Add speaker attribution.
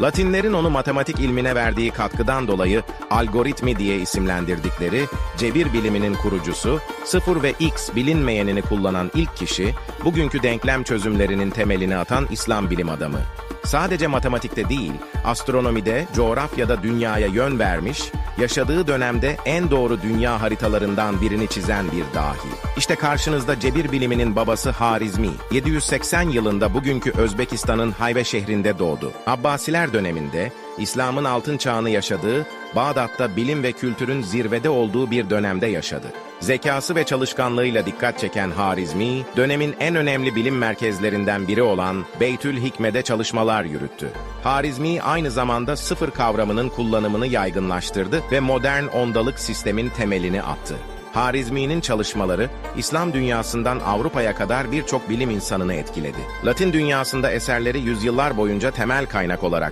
Speaker 1: Latinlerin onu matematik ilmine verdiği katkıdan dolayı algoritmi diye isimlendirdikleri cebir biliminin kurucusu, sıfır ve x bilinmeyenini kullanan ilk kişi, bugünkü denklem çözümlerinin temelini atan İslam bilim adamı. Sadece matematikte değil, astronomide, coğrafyada dünyaya yön vermiş, yaşadığı dönemde en doğru dünya haritalarından birini çizen bir dahi. İşte karşınızda cebir biliminin babası Harizmi, 780 yılında bugünkü Özbekistan'ın Hayve şehrinde doğdu. Abbasiler döneminde, İslam'ın altın çağını yaşadığı, Bağdat'ta bilim ve kültürün zirvede olduğu bir dönemde yaşadı. Zekası ve çalışkanlığıyla dikkat çeken Harizmi, dönemin en önemli bilim merkezlerinden biri olan Beytül Hikme'de çalışmalar yürüttü. Harizmi aynı zamanda sıfır kavramının kullanımını yaygınlaştırdı ve modern ondalık sistemin temelini attı. Harizmi'nin çalışmaları, İslam dünyasından Avrupa'ya kadar birçok bilim insanını etkiledi. Latin dünyasında eserleri yüzyıllar boyunca temel kaynak olarak